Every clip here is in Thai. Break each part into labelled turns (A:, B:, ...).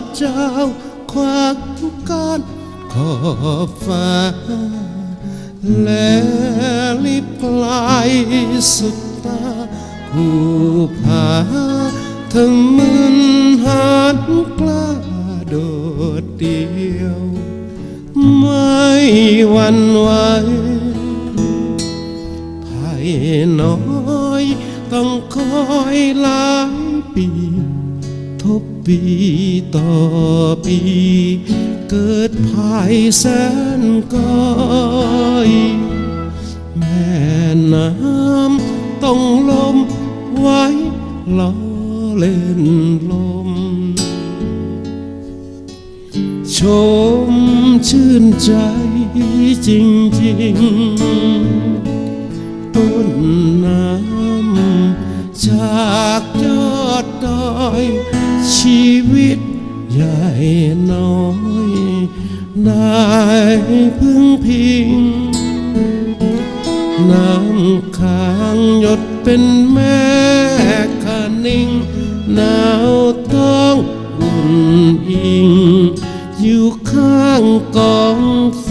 A: ดเจ้าขวางการขอบฟ้า และลิบไกลสุดตาผู้ผาทั้งมึนหันกล้าโดดเดียว ไม่หวันไหวภายน้อยต้องคอยหลายปี บปีต่อปี เกิดภายแสนก้อยแม่น้ำต้องลมไว้ล้อเล่นลม ชมชื่นใจจริงๆต้นน้ำจากยอดดอย ชีวิตใหญ่น้อย ได้พึ่งพิง น้ำค้างหยดเป็นแม่คานิ่งหนาวต้องอุ่นอิง อยู่ข้างกองไฟ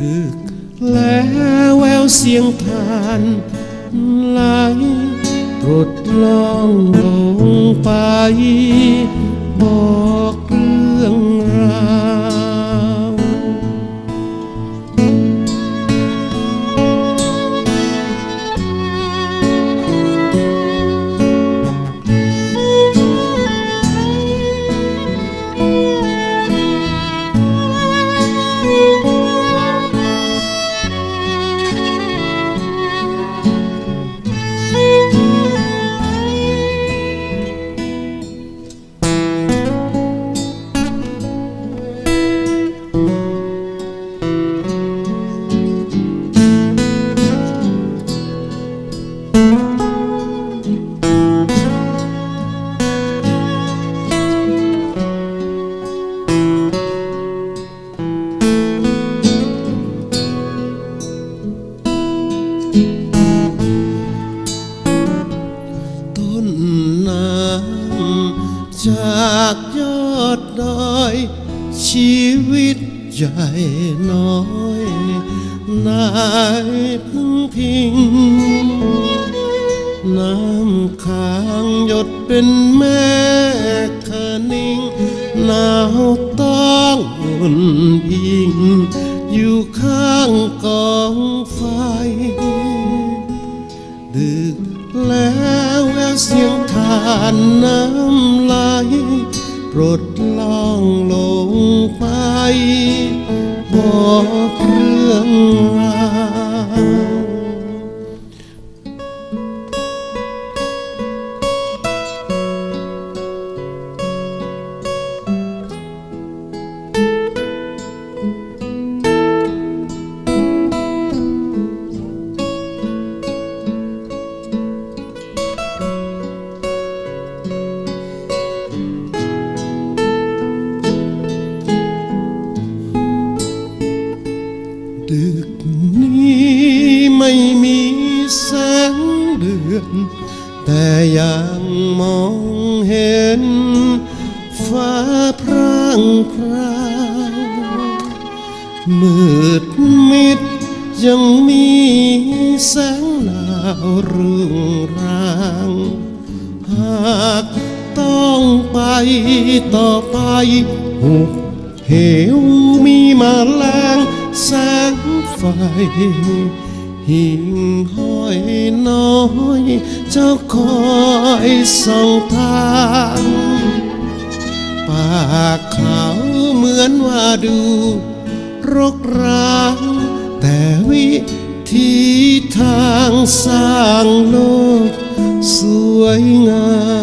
A: ดึกแล้วแววเสียงทาน ไใหญ่น้อยนายพึ่งพิง น้ำค้างหยดเป็นแม่คนิ่งหนาวต้องอุ่นอิง อยู่ข้างกองไฟ ดึกแล้วแววเสียงทานน้ำไหล ปรดล่องลงไปบอกเครื่องรา แต่ยังมองเห็น ฟ้าพร่างพราวมืดมิดยังมีแสงดาวเรืองราง หากต้องไปต่อไปหุบเหวมีมาแรงแสงไฟหิ่งห้อ อยน้อยเจ้าคอยส่องทางป่าเขาเหมือนว่าดูรกร้าง แต่วิธีทางสร้างโลกสวยงาม